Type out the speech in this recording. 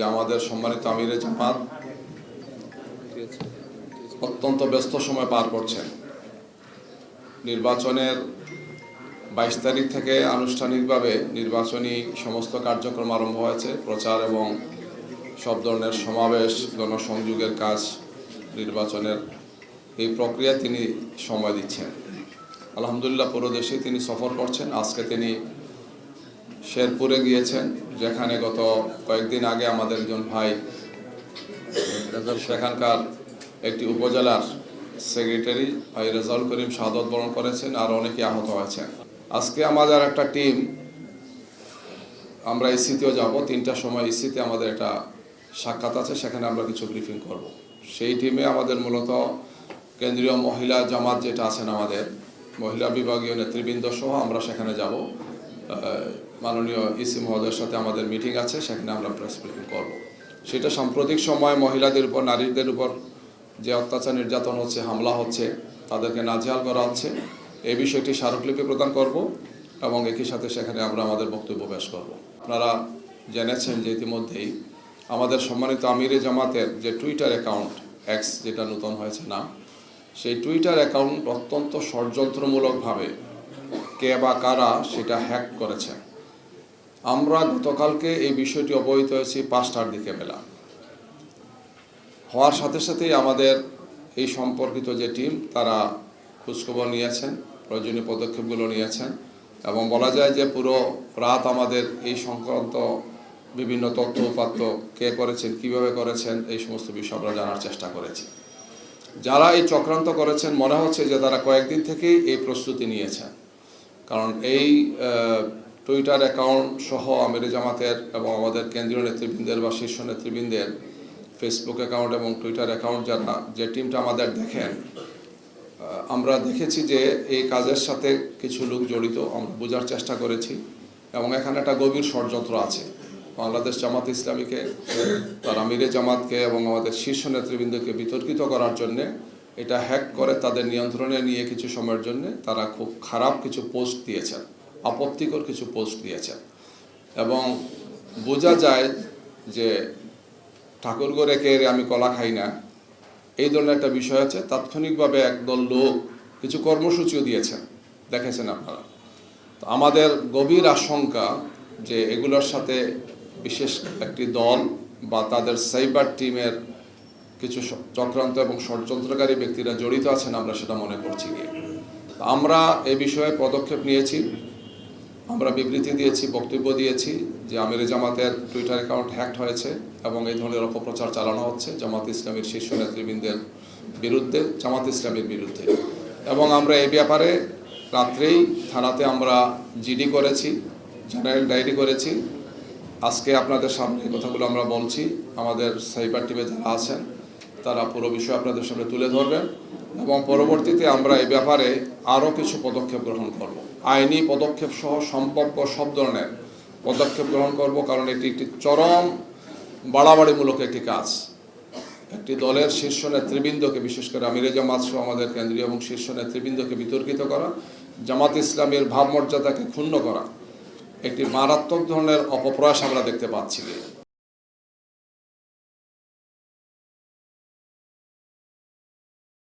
যে আমাদের সম্মানিত আমিরে জামাত অত্যন্ত ব্যস্ত সময় পার করছেন। নির্বাচনের বাইশ তারিখ থেকে আনুষ্ঠানিকভাবে নির্বাচনী সমস্ত কার্যক্রম আরম্ভ হয়েছে। প্রচার এবং সব ধরনের সমাবেশ, গণসংযোগের কাজ নির্বাচনের এই প্রক্রিয়া তিনি সময় দিচ্ছেন। আলহামদুলিল্লাহ, পুরো দেশে তিনি সফর করছেন। আজকে তিনি শেরপুরে গিয়েছেন, যেখানে গত কয়েকদিন আগে আমাদের একজন ভাই, সেখানকার একটি উপজেলার সেক্রেটারি ভাই রেজাউল করিম শাহাদত বরণ করেছেন আর অনেকে আহত হয়েছেন। আজকে আমাদের একটা টিম আমরা ইসিতেও যাব, তিনটার সময় ইসিতে আমাদের একটা সাক্ষাৎ আছে, সেখানে আমরা কিছু ব্রিফিং করব। সেই টিমে আমাদের মূলত কেন্দ্রীয় মহিলা জামাত যেটা আছেন আমাদের, মহিলা বিভাগীয় নেতৃবৃন্দ সহ আমরা সেখানে যাব। মাননীয় ইসি মহোদয়ের সাথে আমাদের মিটিং আছে, সেখানে আমরা প্রেস ব্রিফিং করব। সেটা সাম্প্রতিক সময় মহিলাদের উপর, নারীদের উপর যে অত্যাচার, নির্যাতন হচ্ছে, হামলা হচ্ছে, তাদেরকে নাজেহাল করা হচ্ছে, এই বিষয়টি স্মারকলিপি প্রদান করব এবং একই সাথে সেখানে আমরা আমাদের বক্তব্য পেশ করব। আপনারা জেনেছেন যে ইতিমধ্যেই আমাদের সম্মানিত আমিরে জামাতের যে টুইটার অ্যাকাউন্ট এক্স যেটা নতুন হয়েছে না সেই টুইটার অ্যাকাউন্ট অত্যন্ত ষড়যন্ত্রমূলকভাবে কে বা কারা সেটা হ্যাক করেছে। আমরা গতকালকে এই বিষয়টি অবহিত হয়েছি পাঁচটার দিকে বেলা। হওয়ার সাথে সাথেই আমাদের এই সম্পর্কিত যে টিম, তারা খোঁজখবর নিয়েছেন, প্রয়োজনীয় পদক্ষেপগুলো নিয়েছেন এবং বলা যায় যে পুরো রাত আমাদের এই সংক্রান্ত বিভিন্ন তথ্য উপাত্ত কে করেছেন, কীভাবে করেছেন, এই সমস্ত বিষয় আমরা জানার চেষ্টা করেছি। যারা এই চক্রান্ত করেছেন, মনে হচ্ছে যে তারা কয়েকদিন থেকেই এই প্রস্তুতি নিয়েছেন। কারণ এই টুইটার অ্যাকাউন্ট সহ আমির জামাতের এবং আমাদের কেন্দ্রীয় নেতৃবৃন্দের বা শীর্ষ নেতৃবৃন্দের ফেসবুক অ্যাকাউন্ট এবং টুইটার অ্যাকাউন্ট যারা, যে টিমটা আমাদের দেখেন আমরা দেখেছি যে এই কাজের সাথে কিছু লোক জড়িত, আমরা বোঝার চেষ্টা করেছি এবং এখানে একটা গভীর ষড়যন্ত্র আছে। বাংলাদেশ জামাত ইসলামীকে, তার আমিরে জামাতকে এবং আমাদের শীর্ষ নেতৃবৃন্দকে বিতর্কিত করার জন্যে এটা হ্যাক করে তাদের নিয়ন্ত্রণে নিয়ে কিছু সময়ের জন্য তারা খুব খারাপ কিছু পোস্ট দিয়েছেন, আপত্তিকর কিছু পোস্ট দিয়েছেন। এবং বোঝা যায় যে ঠাকুর করে কে আমি কলা খাই না। এই ধরনের একটা বিষয় আছে, তাৎক্ষণিকভাবে একদল লোক কিছু কর্মসূচিও দিয়েছেন। দেখেছেন আপনারা? তো আমাদের গভীর আশঙ্কা যে এগুলোর সাথে বিশেষ একটি দল বা তাদের সাইবার টিমের কিছু চক্রান্ত এবং ষড়যন্ত্রকারী ব্যক্তিরা জড়িত আছেন, আমরা সেটা মনে করছি গিয়ে। আমরা এ বিষয়ে পদক্ষেপ নিয়েছি। আমরা বিবৃতি দিয়েছি, বক্তব্য দিয়েছি যে আমির জামাতের টুইটার অ্যাকাউন্ট হ্যাকড হয়েছে এবং এই ধরনের অপপ্রচার চালানো হচ্ছে জামাত ইসলামীর শীর্ষ নেতৃবৃন্দের বিরুদ্ধে, জামাত ইসলামীর বিরুদ্ধে। এবং আমরা এই ব্যাপারে রাত্রেই থানাতে আমরা জিডি করেছি, জেনারেল ডায়েরি করেছি। আজকে আপনাদের সামনে কথাগুলো আমরা বলছি। আমাদের সাইবার টিমে যারা আছেন তারা পুরো বিষয় আপনাদের সামনে তুলে ধরবেন এবং পরবর্তীতে আমরা এই ব্যাপারে আরও কিছু পদক্ষেপ গ্রহণ করব। আইনি পদক্ষেপ সহ সম্ভাব্য সব ধরনের পদক্ষেপ গ্রহণ করব কারণ এটি একটি চরম বাড়াবাড়িমূলক একটি কাজ। একটি দলের শীর্ষ নেতৃবৃন্দকে, বিশেষ করে আমিরে জামাত সহ আমাদের কেন্দ্রীয় এবং শীর্ষ নেতৃবৃন্দকে বিতর্কিত করা, জামাত ইসলামের ভাবমর্যাদাকে ক্ষুণ্ণ করা, একটি মারাত্মক ধরনের অপপ্রয়াস আমরা দেখতে পাচ্ছি।